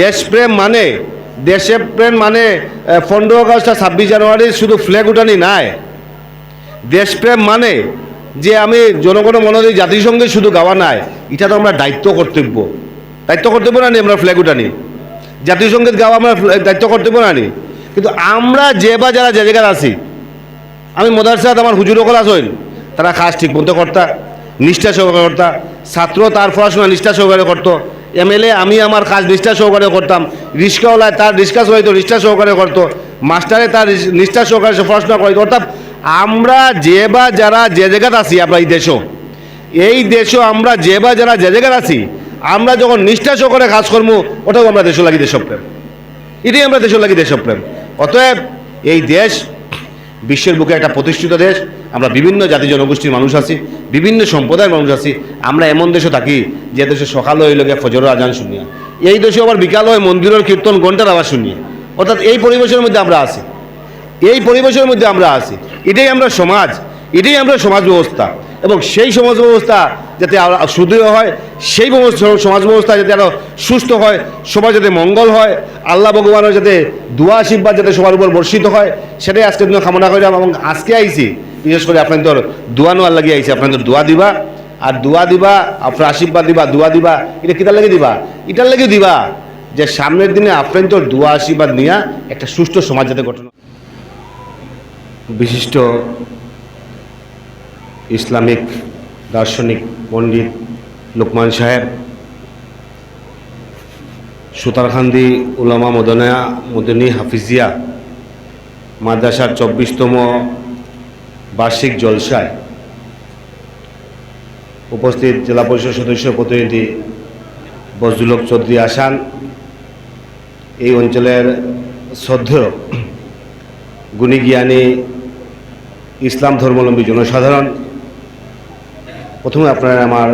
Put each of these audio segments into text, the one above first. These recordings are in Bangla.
দেশপ্রেম মানে দেশে প্রেম মানে পনেরো আগস্ট আর ছাব্বিশ জানুয়ারি শুধু ফ্ল্যাগ উঠানি নাই। দেশপ্রেম মানে যে আমি জনগণ মনোযোগ জাতিসংঘে শুধু গাওয়া নাই, এটা তো আমরা দায়িত্ব কর্তব্য। দায়িত্ব কর্তব্য না নি আমরা ফ্ল্যাগ উঠানি? সংগীত গাওয়া আমরা দায়িত্ব কর্তব্য না নি? কিন্তু আমরা যে বা যারা যে জায়গায় আছি, আমি মদারসাদ আমার হুজুর সকল আছেন তারা কাজ ঠিক মতো কর্তা, নিষ্ঠা সহকারে কর্তা, ছাত্র তার পড়াশোনা নিষ্ঠা সহকারে করতো এমএলএ আমি আমার কাজ নিষ্ঠা সহকারে করতাম। রিক্সাওয়ালায় তার রিক্সা চলাইতো নিষ্ঠা সহকারে করতো। মাস্টারে তার নিষ্ঠা সহকারে পড়াশোনা করাইতো। অর্থাৎ আমরা যে বা যারা যে জায়গাতে আছি, আমরা এই দেশও। এই দেশও আমরা যে বা যারা যে জায়গায় আছি, আমরা যখন নিষ্ঠা সহকারে কাজ করব ওটাও আমরা দেশ লাগি দেশপ্রেম। এটাই আমরা দেশ লাগি দেশপ্রেম। অতএব এই দেশ বিশ্বের বুকে একটা প্রতিষ্ঠিত দেশ, আমরা বিভিন্ন জাতি জনগোষ্ঠীর মানুষ আছি, বিভিন্ন সম্প্রদায়ের মানুষ আছি, আমরা এমন দেশে থাকি যে দেশে সকাল হয়ে লোকে ফজরের আজান শুনিয়া। এই দেশে আবার বিকাল হয় মন্দিরের কীর্তন ঘণ্টার আবার শুনিয়ে। অর্থাৎ এই পরিবেশের মধ্যে আমরা আছি। এই পরিবেশের মধ্যে আমরা আছি। এটাই আমরা সমাজ। এটাই আমরা সমাজ ব্যবস্থা। এবং সেই সমাজ ব্যবস্থা যাতে সুদৃঢ় হয়, সেই সমাজ ব্যবস্থা যাতে আরও সুস্থ হয়, সবার যাতে মঙ্গল হয়, আল্লাহ ভগবানের যাতে দোয়া, আশীর্বাদ যাতে সবার উপর বর্ষিত হয়, সেটাই আজকের দিনে কামনা করলাম এবং আজকে আইছি। বিশেষ করে আপনাদের দোয়া নোয়ার লাগিয়ে আইছি, আপনাদের দোয়া দিবা। আর দোয়া দিবা, আপনার আশীর্বাদ দিবা, দোয়া দিবা। এটা কিতার লাগে দিবা? এটার লাগে দিবা যে সামনের দিনে আপনাদের দোয়া, আশীর্বাদ নিয়ে একটা সুষ্ঠু সমাজ যাতে গঠন। বিশিষ্ট ইসলামিক দার্শনিক পণ্ডিত লোকমান সাহেব, সুতারখান্দি উলামা মদনা মদনী হাফিজিয়া, মাদ্রাসার চব্বিশতম বার্ষিক জলসায় উপস্থিত জেলা পরিষদ সদস্য প্রতিনিধি বজদুলক চৌধুরী আসান এই অঞ্চলের শ্রদ্ধেয় গুণী জ্ঞানী ইসলাম ধর্মাবলম্বী জনসাধারণ প্রথমে আপনারা আমার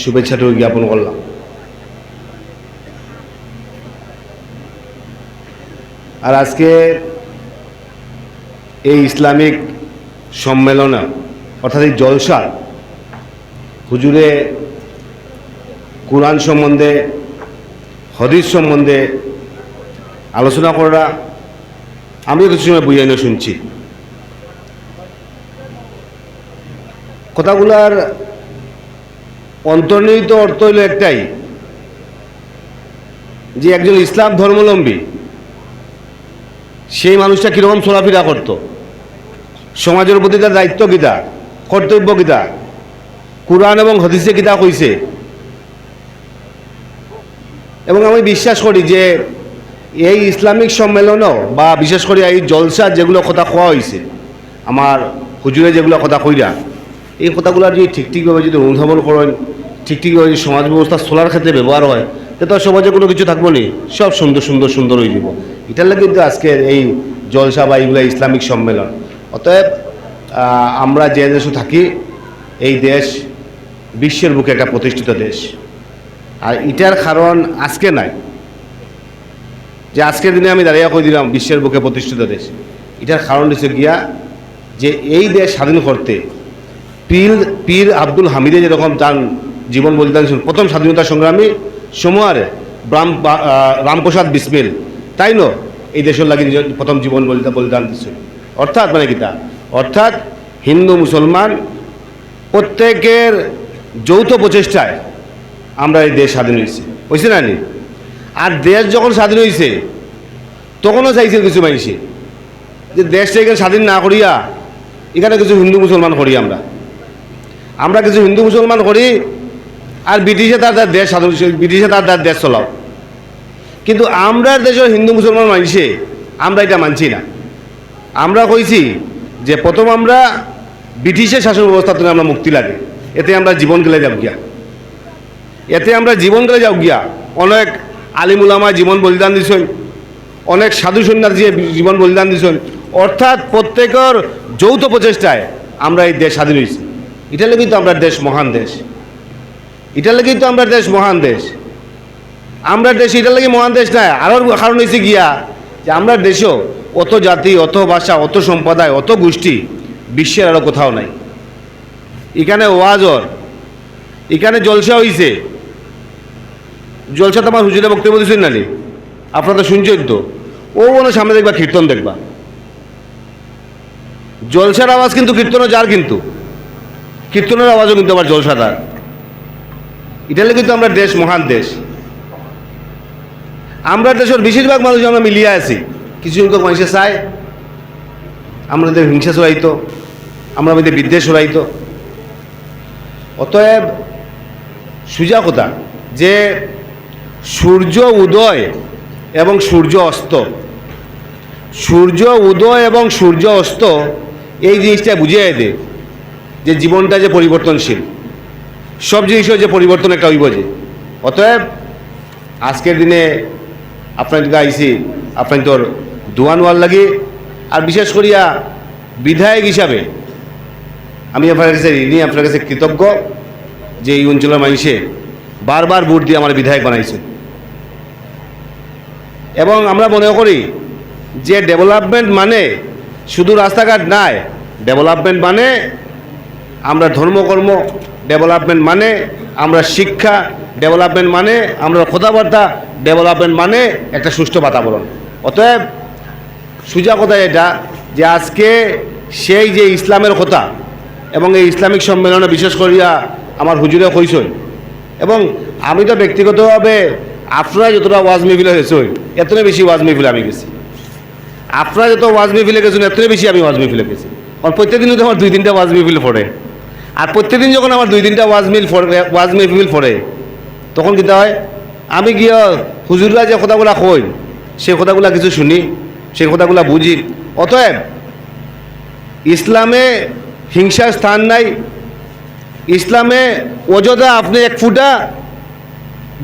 শুভেচ্ছাটুকু জ্ঞাপন করলাম। আর আজকে এই ইসলামিক সম্মেলনে, অর্থাৎ এই জলসা হুজুরে কোরআন সম্বন্ধে, হদিস সম্বন্ধে আলোচনা করা আমিও কিছু সময় বুঝাইনো শুনছি। কথাগুলার অন্তর্নিহিত অর্থ হইল একটাই, যে একজন ইসলাম ধর্মাবলম্বী সেই মানুষটা কীরকম চলাফেরা করত? সমাজের প্রতি তার দায়িত্ব গীতা কর্তব্য গীতা কোরআন এবং হদিসে গীতা কইছে? এবং আমি বিশ্বাস করি যে এই ইসলামিক সম্মেলনও বা বিশেষ করে এই জলসা যেগুলো কথা কোয়া হয়েছে আমার হুজুরে যেগুলো কথা কইরা এই কথাগুলো যদি ঠিক ঠিকভাবে যদি অনুধাবন করেন, ঠিক ঠিকভাবে যদি সমাজ ব্যবস্থা চলার ক্ষেত্রে ব্যবহার হয়, তো সমাজে কোনো কিছু থাকব নি। সব সুন্দর সুন্দর সুন্দর হয়ে যাব। এটার লাগে কিন্তু আজকের এই জলসা বা এইগুলো ইসলামিক সম্মেলন। অতএব আমরা যে দেশে থাকি, এই দেশ বিশ্বের বুকে একটা প্রতিষ্ঠিত দেশ। আর এটার কারণ আজকে নাই। যে আজকের দিনে আমি দাঁড়িয়ে কই দিলাম, বিশ্বের বুকে প্রতিষ্ঠিত দেশ। এটার কারণ হচ্ছে গিয়া যে এই দেশ স্বাধীন করতে পীর পীর আব্দুল হামিদে যেরকম তার জীবন বলিদান প্রথম স্বাধীনতা সংগ্রামী সময়ারে রাম রামপ্রসাদ বিসমিল। তাই ন? এই দেশের লাগে প্রথম জীবন বলিদান বলিদান দিচ্ছেন অর্থাৎ মানে কিতা অর্থাৎ হিন্দু, মুসলমান প্রত্যেকের যৌথ প্রচেষ্টায় আমরা এই দেশ স্বাধীন হয়েছি। হয়েছে না নি? আর দেশ যখন স্বাধীন হয়েছে তখনও চাইছিল কিছু মানুষে যে দেশটা এখানে স্বাধীন না করিয়া এখানে কিছু হিন্দু, মুসলমান করি আমরা। আমরা কিছু হিন্দু মুসলমান করি, আর ব্রিটিশে তার তার দেশ স্বাধীন ব্রিটিশে তার তার দেশ চলাও। কিন্তু আমরা দেশের হিন্দু মুসলমান মানুষে, আমরা এটা মানছি না। আমরা কইছি যে প্রথম আমরা ব্রিটিশের শাসন ব্যবস্থা থেকে আমরা মুক্তি লাগে। এতে আমরা জীবন গেলে যাব গিয়া। এতে আমরা জীবন গেলে যাও গিয়া। অনেক আলিমুলামা জীবন বলিদান দিছেন। অনেক সাধু সন্ন্যাসী জীবন বলিদান দিছেন। অর্থাৎ প্রত্যেকের যৌথ প্রচেষ্টায় আমরা এই দেশ স্বাধীন হয়েছি। এটা লেগেই তো আমরা দেশ মহান দেশ। এটা লেগেই তো আমরা দেশ মহান দেশ। আমরা দেশ এটা লাগে মহান দেশ না আরও কারণ হয়েছে গিয়া যে আমরা দেশও অত জাতি, অত ভাষা, অত সম্প্রদায়, অত গোষ্ঠী বিশ্বের আরও কোথাও নাই। এখানে ওয়াজর, এখানে জলসা হইছে। জলসা তো আমার হুজুরে বক্তব্য দিচ্ছেন নানি আপনারা তো শুনছেন তো। ও মনে সামনে দেখবা, কীর্তন দেখবা। জলসার আওয়াজ কিন্তু কীর্তনও যার কিন্তু। কীর্তনের আওয়াজও কিন্তু আবার জলসাদার ইটালি কিন্তু আমরা দেশ, মহান দেশ। আমরা দেশের বেশিরভাগ মানুষ আমরা মিলিয়ে আছি। কিছু সংখ্যক মানুষের চায় আমাদের হিংসা ছড়াইতো। আমরা আমাদের বিদ্বেষ ছড়াইতো। অতএব সুজা কথা যে সূর্য উদয় এবং সূর্য অস্ত। সূর্য উদয় এবং সূর্য অস্ত, এই জিনিসটা বুঝিয়ে দেয় যে জীবনটা যে পরিবর্তনশীল। সব জিনিসের যে পরিবর্তন একটা হইব যে অতএব, আজকের দিনে আপনার আইসি, আপনার তোর দোয়ান ওয়ার লাগে। আর বিশেষ করিয়া বিধায়ক হিসাবে আমি আপনার কাছে ঋণী আপনার কাছে কৃতজ্ঞ যে এই অঞ্চলের মানুষে বারবার ভোট দিয়ে আমার বিধায়ক বানাইছে। এবং আমরা মনে করি যে ডেভেলপমেন্ট মানে শুধু রাস্তাঘাট নাই, ডেভেলপমেন্ট মানে আমরা ধর্মকর্ম ডেভেলপমেন্ট মানে আমরা শিক্ষা ডেভেলপমেন্ট মানে আমরা কথাবার্তা ডেভেলপমেন্ট মানে একটা সুষ্ঠু বাতাবরণ। অতএব সুজা কথা এটা যে আজকে সেই যে ইসলামের কথা এবং এই ইসলামিক সম্মেলনে বিশেষ করিয়া আমার হুজুরে কইসই এবং আমি তো ব্যক্তিগতভাবে আপনারা যতটা ওয়াজ মেহফিলে হয়েছে এতটাই বেশি ওয়াজ মেহফিলে আমি গেছি। আপনারা যত ওয়াজ মেহফিলে গেছেন এতটাই বেশি আমি ওয়াজ মেহফিলে গেছি। কারণ প্রত্যেকদিনই তো আমার দুই তিনটা ওয়াজ মেহফিল পড়ে। আর প্রত্যেকদিন যখন আমার দুই তিনটা ওয়াজ মিল ওয়াজ মেহফিল পড়ে তখন কীটা হয়? আমি গিয়ে হুজুররা যে কথাগুলা কই, সেই কথাগুলা কিছু শুনি, সেই কথাগুলা বুঝি। অতএব ইসলামে হিংসার স্থান নাই। ইসলামে অযথা আপনি এক ফুটা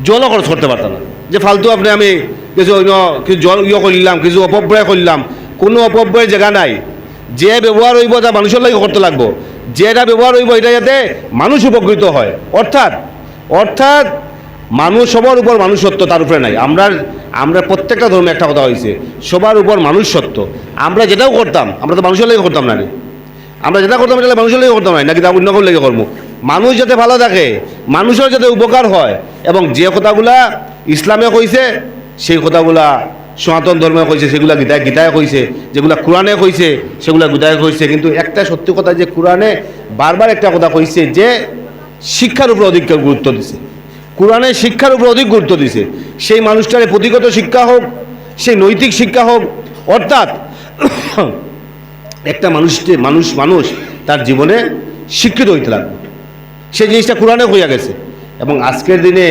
জল খরচ করতে পারতেন না। যে ফালতু আপনি আমি কিছু কিছু জল ইয়ে করলাম, কিছু অপব্যয় করলাম, কোনো অপব্যয়ের জায়গা নাই। যে ব্যবহার হইব তা মানুষের লাগে করতে লাগবো। যেটা ব্যবহার হইব এটা যাতে মানুষ উপকৃত হয়। অর্থাৎ অর্থাৎ মানুষ সবার উপর মানুষ সত্য তার উপরে নাই। আমরা আমরা প্রত্যেকটা ধর্মে একটা কথা হয়েছে সবার উপর মানুষ আমরা যেটাও করতাম, আমরা তো মানুষের লেগে করতাম না। আমরা যেটা করতাম এটা মানুষের লেগে করতাম না নাকি তা অন্য কোনো লেগে করব? মানুষ যাতে ভালো থাকে, মানুষের যাতে উপকার হয়, এবং যে কথাগুলা ইসলামে কইছে, সেই কথাগুলা সনাতন ধর্মে কইছে, সেগুলা গীতায় গীতায় কইছে, যেগুলা কোরআনে কইছে, সেগুলা গীতায় কইছে। কিন্তু একটা সত্যি কথা যে কোরআনে বারবার একটা কথা কইছে যে শিক্ষার উপর অধিক গুরুত্ব দিছে। কোরআনে শিক্ষার উপর অধিক গুরুত্ব দিছে। সেই মানুষটার প্রতিগত শিক্ষা হোক, সেই নৈতিক শিক্ষা হোক, অর্থাৎ একটা মানুষকে মানুষ মানুষ তার জীবনে শিক্ষিত হইতে লাগবে। সেই জিনিসটা কোরআনে হইয়া গেছে। এবং আজকের দিনে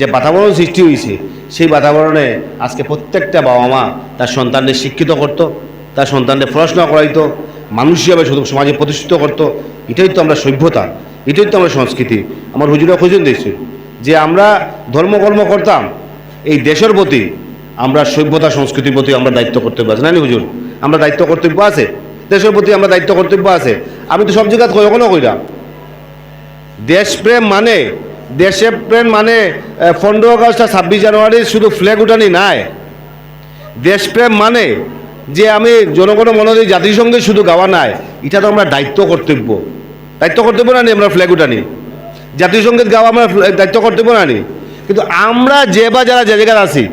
যে বাতাবরণ সৃষ্টি হয়েছে সেই বাতাবরণে আজকে প্রত্যেকটা বাবা মা তার সন্তানদের শিক্ষিত করত, তার সন্তানদের পড়াশোনা করাইতো, মানুষ হিসাবে শুধু সমাজে প্রতিষ্ঠিত করতো। এটাই তো আমরা সভ্যতা, এটাই তো আমরা সংস্কৃতি। আমার হুজুরা খুঁজুন দিয়েছে যে আমরা ধর্মকর্ম করতাম, এই দেশের প্রতি আমরা সভ্যতা, সংস্কৃতির প্রতি আমরা দায়িত্ব কর্তব্য আছে, না হুজুর? আমরা দায়িত্ব কর্তব্য আছে, দেশের প্রতি আমরা দায়িত্ব কর্তব্য আছে। আমি তো সব জায়গায় কখনো কইরাম দেশপ্রেম মানে দেশে প্রেম মানে পনেরো আগস্ট আর ছাব্বিশ জানুয়ারি শুধু ফ্ল্যাগ উঠানি নাই। দেশপ্রেম মানে যে আমি জনগণ মনোযোগ জাতিসংঘে শুধু গাওয়া নাই, এটা তো আমরা দায়িত্ব কর্তব্য। দায়িত্ব কর্তব্য না নি আমরা ফ্ল্যাগ উঠানি। সংগীত গাওয়া আমরা দায়িত্ব কর্তব্য না নি কিন্তু আমরা যে বা যারা যে জায়গায় আছি,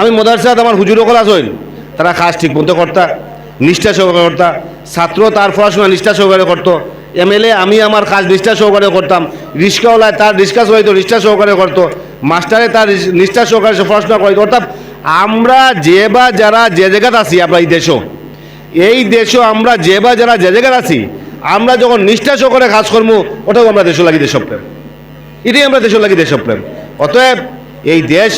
আমি মদারসাদ আমার হুজুর কল আসইন তারা কাজ ঠিক মতো কর্তা, নিষ্ঠা সহকারে কর্তা, ছাত্র তার পড়াশোনা নিষ্ঠা সহকারে করতো। এমএলএ আমি আমার কাজ নিষ্ঠা সহকারে করতাম। রিক্সাওয়ালায় তার রিক্সা চলাইতো নিষ্ঠা সহকারে করতো। মাস্টারে তার নিষ্ঠা সহকারে পড়াশোনা করাইতো। অর্থাৎ আমরা যে বা যারা যে জায়গাতে আছি, আমরা এই দেশও। এই দেশও আমরা যে বা যারা যে জায়গায় আছি, আমরা যখন নিষ্ঠা সহকারে কাজ করব ওটাও আমরা দেশ লাগি দেশপ্রেম। এটাই আমরা দেশের লাগি দেশপ্রেম। অতএব এই দেশ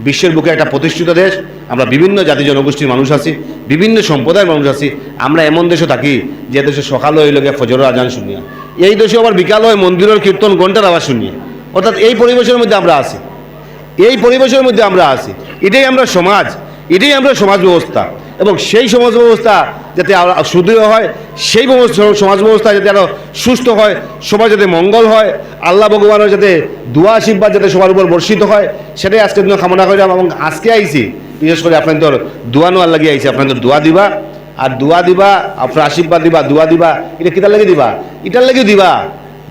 বিশ্বের বুকে একটা প্রতিষ্ঠিত দেশ, আমরা বিভিন্ন জাতি জনগোষ্ঠীর মানুষ আছি, বিভিন্ন সম্প্রদায়ের মানুষ আছি, আমরা এমন দেশে থাকি যে দেশে সকাল হয়ে লোকে ফজরের আজান শুনিয়া। এই দেশে আবার বিকাল হয় মন্দিরের কীর্তন ঘণ্টার আওয়াজ শুনিয়ে। অর্থাৎ এই পরিবেশের মধ্যে আমরা আছি। এই পরিবেশের মধ্যে আমরা আছি। এটাই আমরা সমাজ। এটাই আমরা সমাজ ব্যবস্থা। এবং সেই সমাজ ব্যবস্থা যাতে সুদৃঢ় হয়, সেই সমাজ ব্যবস্থা যাতে আরও সুস্থ হয় সবাই যাতে মঙ্গল হয়, আল্লাহ ভগবানের যাতে দোয়া, আশীর্বাদ যাতে সবার উপর বর্ষিত হয়, সেটাই আজকের দিনে কামনা করলাম এবং আজকে আইছি। বিশেষ করে আপনাদের দোয়া নোয়ার লাগিয়ে আইছি, আপনাদের দোয়া দিবা। আর দোয়া দিবা, আপনার আশীর্বাদ দিবা, দোয়া দিবা। এটা কিতার লাগে দিবা? এটার লাগে দিবা?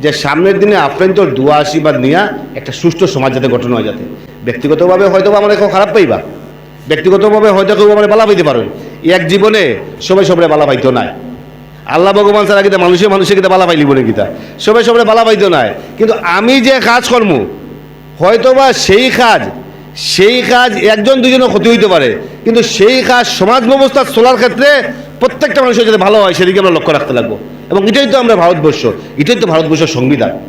যে সামনের দিনে আপনার দোয়া, আশীর্বাদ নিয়ে একটা সুষ্ঠু সমাজ যাতে গঠন হয় যাতে। ব্যক্তিগতভাবে হয়তো আমরা কেউ খারাপ পাইবা। ব্যক্তিগতভাবে হয়তো কেউ মানে বালা পাইতে পারেন এক জীবনে সবাই সবাই বালা পাইতো নাই। আল্লাহ ভগবান ছাড়া কিতা মানুষে মানুষে কিতা বালা পাইলি বলে কিতা? সবাই সবাই বালা পাইতো নাই। কিন্তু আমি যে কাজ কর্ম, হয়তোবা সেই কাজ সেই কাজ একজন দুজনের ক্ষতি হইতে পারে। কিন্তু সেই কাজ সমাজ ব্যবস্থা চলার ক্ষেত্রে প্রত্যেকটা মানুষের যাতে ভালো হয়, সেদিকে আমরা লক্ষ্য রাখতে লাগবো। এবং এটাই তো আমরা ভারতবর্ষ, এটাই তো ভারতবর্ষের সংবিধান।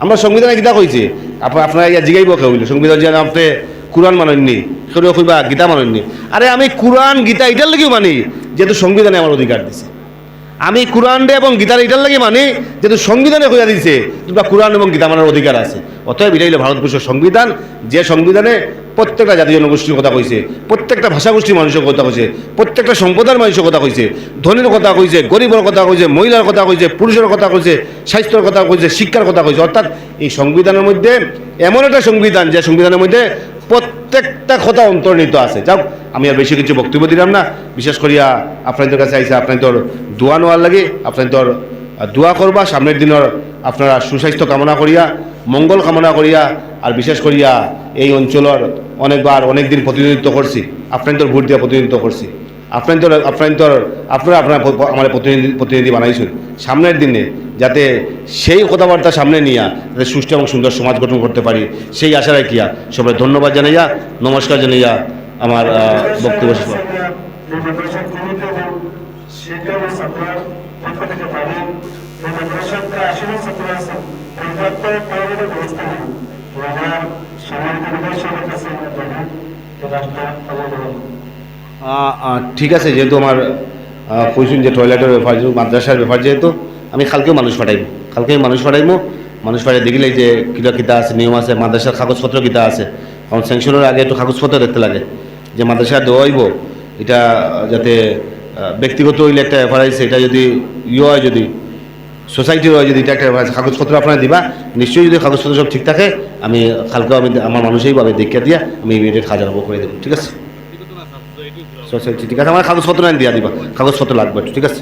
আমরা সংবিধানে গীতা কইছি? আপ- আপনারা ইয়া জিগাইব কে হইল। সংবিধান যে আপনি কোরআন মানেননি কেউ কইবা গীতা মানেননি। আরে আমি কোরআন, গীতা এটার লাগেও মানি, যেহেতু সংবিধানে আমার অধিকার দিছে। আমি কোরআন এবং গীতার এটার লাগে মানি, যেহেতু সংবিধানে হইয়া দিছে, তোমরা কোরআন এবং গীতা মানার অধিকার আছে। অতএব এটাই হলো ভারতবর্ষের সংবিধান, যে সংবিধানে প্রত্যেকটা জাতি জনগোষ্ঠীর কথা কইছে, প্রত্যেকটা ভাষাগোষ্ঠীর মানুষের কথা কইছে, প্রত্যেকটা সম্প্রদায়ের মানুষের কথা কইছে, ধনীর কথা কইছে, গরিবের কথা কইছে, মহিলার কথা কইছে, পুরুষের কথা কইছে, স্বাস্থ্যের কথা কইছে, শিক্ষার কথা কইছে। অর্থাৎ এই সংবিধানের মধ্যে এমন একটা সংবিধান, যে সংবিধানের মধ্যে প্রত্যেকটা কথা অন্তর্নিহিত আছে। যাও আমি আর বেশি কিছু বক্তব্য দিলাম না। বিশেষ করিয়া আপনাদের কাছে আইসা আপনাদের দোয়া নোয়ার লাগে, আপনাদের দোয়া করবা, সামনের দিনের আপনারা সুস্বাস্থ্য কামনা করিয়া, মঙ্গল কামনা করিয়া, আর বিশেষ করিয়া এই অঞ্চলের অনেকবার অনেক দিন প্রতিনিধিত্ব করছি, আপনাদের ভোট দিয়া প্রতিনিধিত্ব করছি। আপনাদের আপনাদের আপনারা আপনারা প- আমার প্রতিনিধি প্রতিনিধি বানাইছেন। সামনের দিনে যাতে সেই কথাবার্তা সামনে নিয়ে যাতে সুষ্ঠু এবং সুন্দর সমাজ গঠন করতে পারি, সেই আশা রাখিয়া সবাই ধন্যবাদ জানাইয়া, নমস্কার জানাইয়া আমার বক্তব্য শেষ ঠিক আছে যেহেতু আমার কইসুন যে টয়লেটের ব্যাপার যেহেতু মাদ্রাসার ব্যাপার যেহেতু আমি কালকেও মানুষ পাঠাইব কালকে মানুষ পাঠাইবো মানুষ পাঠাই দেখিলে যে কিটা কিতা আছে নিয়ম আছে মাদ্রাসার কাগজপত্র কিতা আছে কারণ স্যাংশনের আগে একটু কাগজপত্র দেখতে লাগে যে মাদ্রাসা দেওয়া হইব এটা যাতে ব্যক্তিগত হইলে একটা ব্যাপার আছে এটা যদি ইয়ে হয় যদি সোসাইটির হয় যদি এটা একটা আছে, কাগজপত্র আপনারা দিবা নিশ্চয়ই যদি কাগজপত্র সব ঠিক থাকে আমি কালকেও আমি আমার মানুষই পাবে দেখিয়া দিয়া আমি ইমিডিয়েট হাজার করে দেবো ঠিক আছে? সোসাইটি ঠিক আছে আমার কাগজপত্র না দিয়া দিবা কাগজপত্র লাগবে ঠিক আছে?